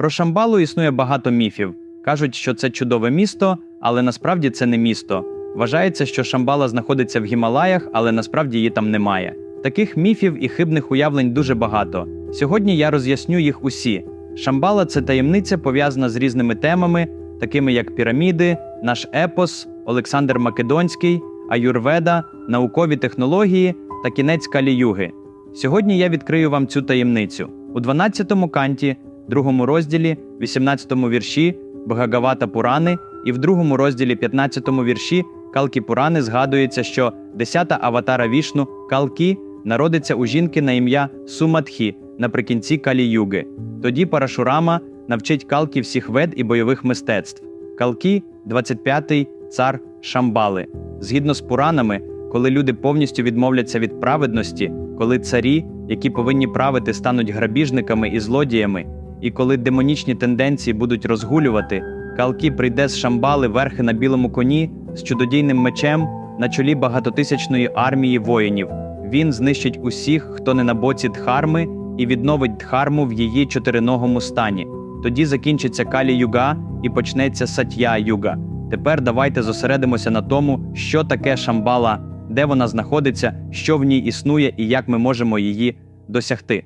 Про Шамбалу існує багато міфів. Кажуть, що це чудове місто, але насправді це не місто. Вважається, що Шамбала знаходиться в Гімалаях, але насправді її там немає. Таких міфів і хибних уявлень дуже багато. Сьогодні я роз'ясню їх усі. Шамбала це таємниця, пов'язана з різними темами, такими як піраміди, наш епос, Олександр Македонський, аюрведа, наукові технології та кінець Калі-юги. Сьогодні я відкрию вам цю таємницю. У 12-му канті, другому розділі, 18-му вірші Бхагавата Пурани і в другому розділі 15-му вірші Калкі Пурани згадується, що 10-та аватара Вішну Калкі народиться у жінки на ім'я Суматхі наприкінці Калі-юги. Тоді Парашурама навчить Калкі всіх вед і бойових мистецтв. Калкі 25-й цар Шамбали. Згідно з Пуранами, коли люди повністю відмовляться від праведності, коли царі, які повинні правити, стануть грабіжниками і злодіями, і коли демонічні тенденції будуть розгулювати, Калкі прийде з Шамбали верхи на білому коні з чудодійним мечем на чолі багатотисячної армії воїнів. Він знищить усіх, хто не на боці Дхарми, і відновить Дхарму в її чотириногому стані. Тоді закінчиться Калі Юга і почнеться Сатья Юга. Тепер давайте зосередимося на тому, що таке Шамбала, де вона знаходиться, що в ній існує і як ми можемо її досягти.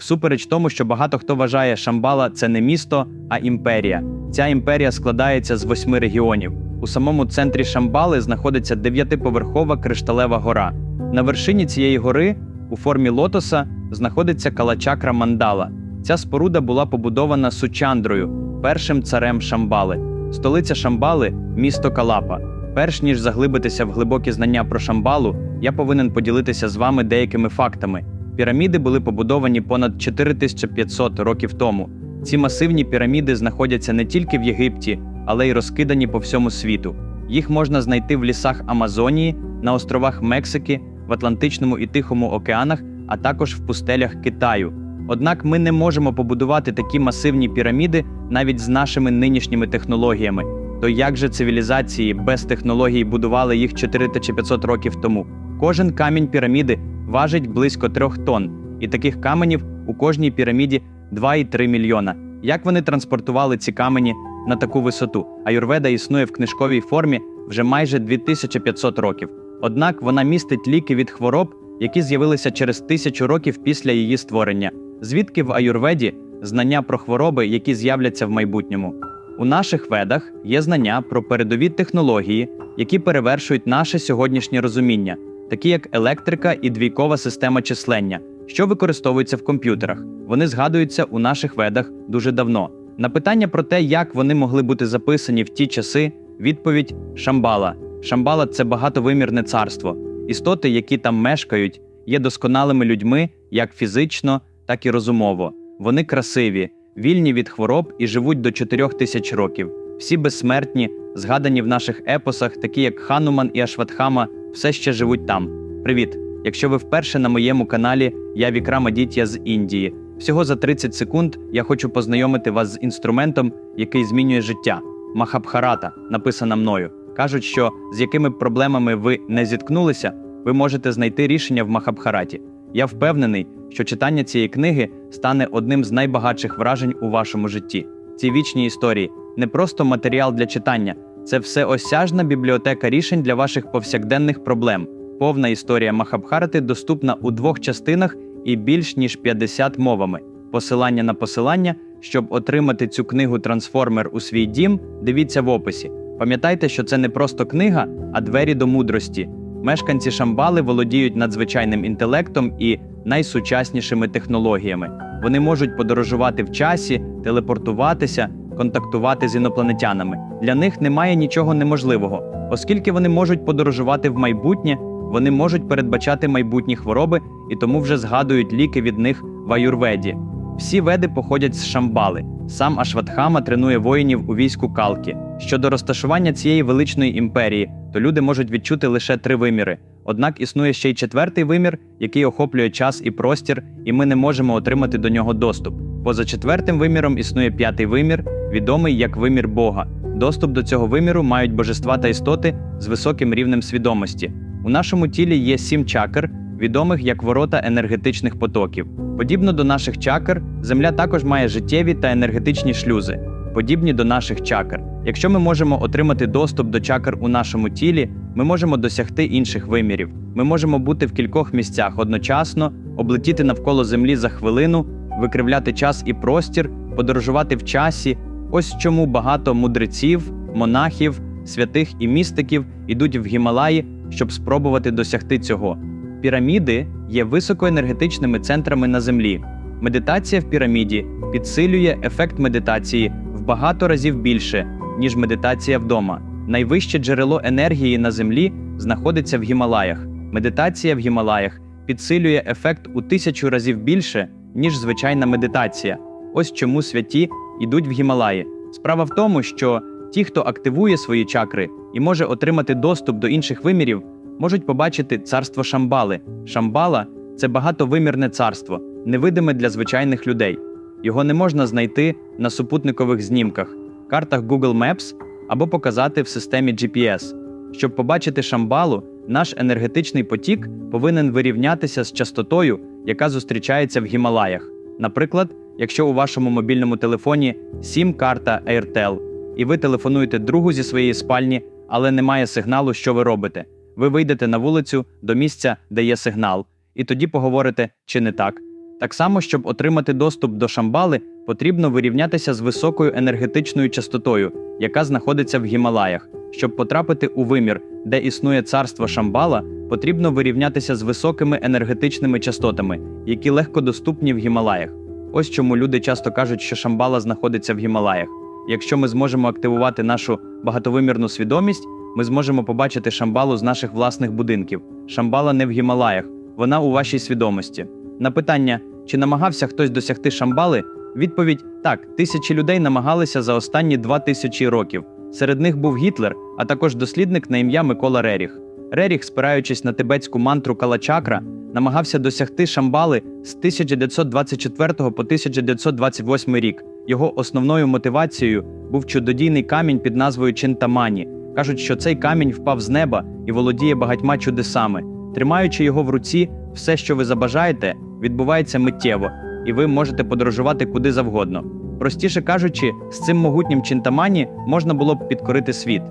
Всупереч тому, що багато хто вважає, Шамбала це не місто, а імперія. Ця імперія складається з восьми регіонів. У самому центрі Шамбали знаходиться дев'ятиповерхова кришталева гора. На вершині цієї гори, у формі лотоса, знаходиться калачакра Мандала. Ця споруда була побудована Сучандрою, першим царем Шамбали. Столиця Шамбали місто Калапа. Перш ніж заглибитися в глибокі знання про Шамбалу, я повинен поділитися з вами деякими фактами. Піраміди були побудовані понад 4500 років тому. Ці масивні піраміди знаходяться не тільки в Єгипті, але й розкидані по всьому світу. Їх можна знайти в лісах Амазонії, на островах Мексики, в Атлантичному і Тихому океанах, а також в пустелях Китаю. Однак ми не можемо побудувати такі масивні піраміди навіть з нашими нинішніми технологіями. То як же цивілізації без технологій будували їх 4500 років тому? Кожен камінь піраміди важить близько трьох тонн, і таких каменів у кожній піраміді 2,3 мільйона. Як вони транспортували ці камені на таку висоту? Аюрведа існує в книжковій формі вже майже 2500 років. Однак вона містить ліки від хвороб, які з'явилися через тисячу років після її створення. Звідки в аюрведі знання про хвороби, які з'являться в майбутньому? У наших ведах є знання про передові технології, які перевершують наше сьогоднішнє розуміння, такі як електрика і двійкова система числення, що використовуються в комп'ютерах. Вони згадуються у наших ведах дуже давно. На питання про те, як вони могли бути записані в ті часи, відповідь Шамбала. Шамбала це багатовимірне царство. Істоти, які там мешкають, є досконалими людьми як фізично, так і розумово. Вони красиві, вільні від хвороб і живуть до 4 тисяч років. Всі безсмертні, згадані в наших епосах, такі як Хануман і Ашватхама, все ще живуть там. Привіт! Якщо ви вперше на моєму каналі, я Вікрама Дітя з Індії. Всього за 30 секунд я хочу познайомити вас з інструментом, який змінює життя. Махабхарата, написана мною. Кажуть, що з якими проблемами ви не зіткнулися, ви можете знайти рішення в Махабхараті. Я впевнений, що читання цієї книги стане одним з найбагатших вражень у вашому житті. Ці вічні історії не просто матеріал для читання, це всеосяжна бібліотека рішень для ваших повсякденних проблем. Повна історія Махабхарати доступна у двох частинах і більш ніж 50 мовами. Посилання на посилання, щоб отримати цю книгу Трансформер у свій дім, дивіться в описі. Пам'ятайте, що це не просто книга, а двері до мудрості. Мешканці Шамбали володіють надзвичайним інтелектом і найсучаснішими технологіями. Вони можуть подорожувати в часі, телепортуватися, контактувати з інопланетянами. Для них немає нічого неможливого, оскільки вони можуть подорожувати в майбутнє, вони можуть передбачати майбутні хвороби і тому вже згадують ліки від них в аюрведі. Всі веди походять з Шамбали. Сам Ашватхама тренує воїнів у війську Калки. Щодо розташування цієї величної імперії, то люди можуть відчути лише три виміри. Однак існує ще й четвертий вимір, який охоплює час і простір, і ми не можемо отримати до нього доступ. Поза четвертим виміром існує п'ятий вимір, відомий як вимір Бога. Доступ до цього виміру мають божества та істоти з високим рівнем свідомості. У нашому тілі є сім чакр, відомих як ворота енергетичних потоків. Подібно до наших чакр, Земля також має життєві та енергетичні шлюзи, подібні до наших чакр. Якщо ми можемо отримати доступ до чакр у нашому тілі, ми можемо досягти інших вимірів. Ми можемо бути в кількох місцях одночасно, облетіти навколо Землі за хвилину, викривляти час і простір, подорожувати в часі. Ось чому багато мудреців, монахів, святих і містиків ідуть в Гімалаї, щоб спробувати досягти цього. Піраміди є високоенергетичними центрами на землі. Медитація в піраміді підсилює ефект медитації в багато разів більше, ніж медитація вдома. Найвище джерело енергії на землі знаходиться в Гімалаях. Медитація в Гімалаях підсилює ефект у тисячу разів більше, ніж звичайна медитація. Ось чому святі йдуть в Гімалаї. Справа в тому, що ті, хто активує свої чакри і може отримати доступ до інших вимірів, можуть побачити царство Шамбали. Шамбала це багатовимірне царство, невидиме для звичайних людей. Його не можна знайти на супутникових знімках, картах Google Maps або показати в системі GPS. Щоб побачити Шамбалу, наш енергетичний потік повинен вирівнятися з частотою, яка зустрічається в Гімалаях. Наприклад, якщо у вашому мобільному телефоні сім-карта Airtel, і ви телефонуєте другу зі своєї спальні, але немає сигналу, що ви робите. Ви вийдете на вулицю до місця, де є сигнал, і тоді поговорите, чи не так. Так само, щоб отримати доступ до Шамбали, потрібно вирівнятися з високою енергетичною частотою, яка знаходиться в Гімалаях. Щоб потрапити у вимір, де існує царство Шамбала, потрібно вирівнятися з високими енергетичними частотами, які легко доступні в Гімалаях. Ось чому люди часто кажуть, що Шамбала знаходиться в Гімалаях. Якщо ми зможемо активувати нашу багатовимірну свідомість, ми зможемо побачити Шамбалу з наших власних будинків. Шамбала не в Гімалаях, вона у вашій свідомості. На питання, чи намагався хтось досягти Шамбали, відповідь так, тисячі людей намагалися за останні два тисячі років. Серед них був Гітлер, а також дослідник на ім'я Микола Реріх. Реріх, спираючись на тибетську мантру Калачакра, намагався досягти Шамбали з 1924 по 1928 рік. Його основною мотивацією був чудодійний камінь під назвою Чинтамані. Кажуть, що цей камінь впав з неба і володіє багатьма чудесами. Тримаючи його в руці, все, що ви забажаєте, відбувається миттєво, і ви можете подорожувати куди завгодно. Простіше кажучи, з цим могутнім Чинтамані можна було б підкорити світ.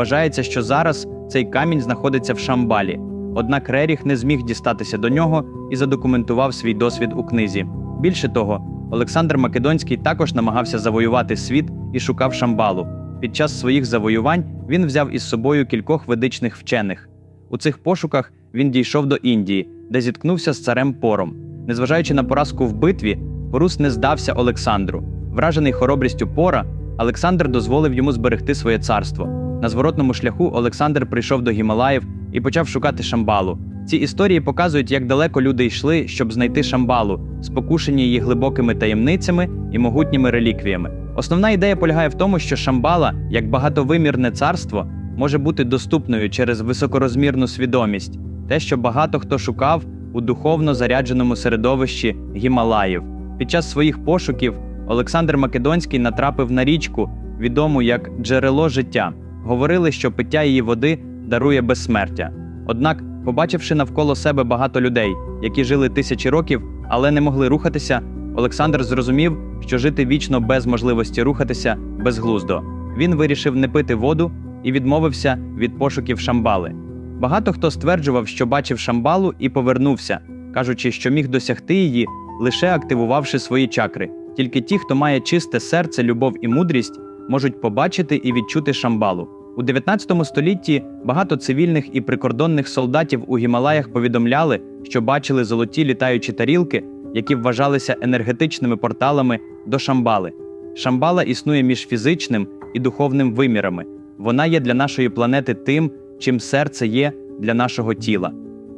Вважається, що зараз цей камінь знаходиться в Шамбалі. Однак Реріх не зміг дістатися до нього і задокументував свій досвід у книзі. Більше того, Олександр Македонський також намагався завоювати світ і шукав Шамбалу. Під час своїх завоювань він взяв із собою кількох ведичних вчених. У цих пошуках він дійшов до Індії, де зіткнувся з царем Пором. Незважаючи на поразку в битві, Порус не здався Олександру. Вражений хоробрістю Пора, Олександр дозволив йому зберегти своє царство. На зворотному шляху Олександр прийшов до Гімалаїв і почав шукати Шамбалу. Ці історії показують, як далеко люди йшли, щоб знайти Шамбалу, спокушені її глибокими таємницями і могутніми реліквіями. Основна ідея полягає в тому, що Шамбала, як багатовимірне царство, може бути доступною через високорозмірну свідомість, те, що багато хто шукав у духовно зарядженому середовищі Гімалаїв. Під час своїх пошуків Олександр Македонський натрапив на річку, відому як джерело життя. Говорили, що пиття її води дарує безсмертя. Однак, побачивши навколо себе багато людей, які жили тисячі років, але не могли рухатися, Олександр зрозумів, що жити вічно без можливості рухатися безглуздо. Він вирішив не пити воду і відмовився від пошуків Шамбали. Багато хто стверджував, що бачив Шамбалу і повернувся, кажучи, що міг досягти її, лише активувавши свої чакри. Тільки ті, хто має чисте серце, любов і мудрість, можуть побачити і відчути Шамбалу. У 19 столітті багато цивільних і прикордонних солдатів у Гімалаях повідомляли, що бачили золоті літаючі тарілки, які вважалися енергетичними порталами до Шамбали. Шамбала існує між фізичним і духовним вимірами. Вона є для нашої планети тим, чим серце є для нашого тіла.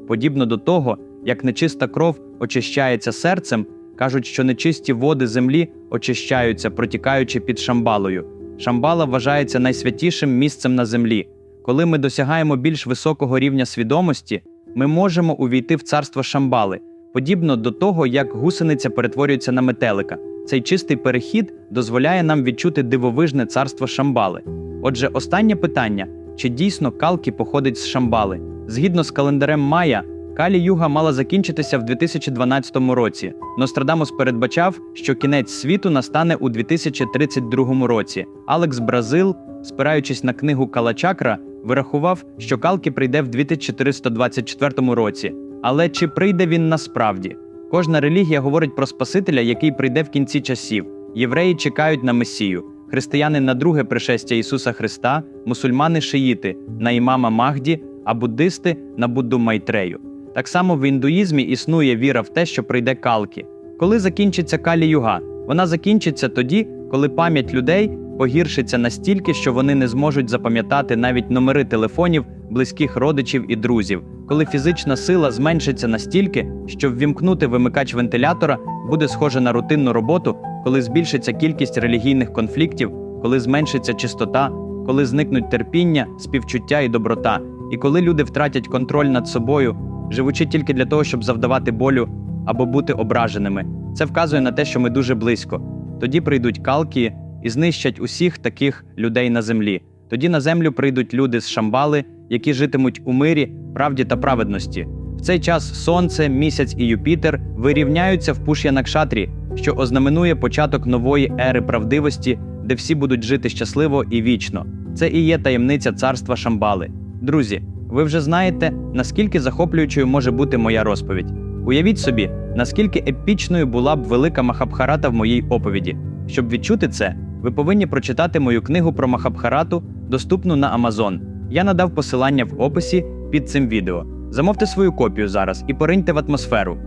Подібно до того, як нечиста кров очищається серцем, кажуть, що нечисті води землі очищаються, протікаючи під Шамбалою. Шамбала вважається найсвятішим місцем на землі. Коли ми досягаємо більш високого рівня свідомості, ми можемо увійти в царство Шамбали, подібно до того, як гусениця перетворюється на метелика. Цей чистий перехід дозволяє нам відчути дивовижне царство Шамбали. Отже, останнє питання: чи дійсно калки походить з Шамбали? Згідно з календарем Майя, Калі Юга мала закінчитися в 2012 році. Нострадамус передбачав, що кінець світу настане у 2032 році. Алекс Бразил, спираючись на книгу Калачакра, вирахував, що Калки прийде в 2424 році. Але чи прийде він насправді? Кожна релігія говорить про Спасителя, який прийде в кінці часів. Євреї чекають на Месію, християни на друге пришестя Ісуса Христа, мусульмани шиїти на імама Махді, а буддисти на Будду Майтрею. Так само в індуїзмі існує віра в те, що прийде калки. Коли закінчиться калі юга? Вона закінчиться тоді, коли пам'ять людей погіршиться настільки, що вони не зможуть запам'ятати навіть номери телефонів близьких родичів і друзів, коли фізична сила зменшиться настільки, що ввімкнути вимикач вентилятора буде схоже на рутинну роботу, коли збільшиться кількість релігійних конфліктів, коли зменшиться чистота, коли зникнуть терпіння, співчуття і доброта, і коли люди втратять контроль над собою, живучи тільки для того, щоб завдавати болю або бути ображеними. Це вказує на те, що ми дуже близько. Тоді прийдуть калки і знищать усіх таких людей на землі. Тоді на землю прийдуть люди з Шамбали, які житимуть у мирі, правді та праведності. В цей час Сонце, місяць і Юпітер вирівняються в Пуш'янакшатрі, що ознаменує початок нової ери правдивості, де всі будуть жити щасливо і вічно. Це і є таємниця царства Шамбали. Друзі, ви вже знаєте, наскільки захоплюючою може бути моя розповідь. Уявіть собі, наскільки епічною була б велика Махабхарата в моїй оповіді. Щоб відчути це, ви повинні прочитати мою книгу про Махабхарату, доступну на Amazon. Я надав посилання в описі під цим відео. Замовте свою копію зараз і пориньте в атмосферу.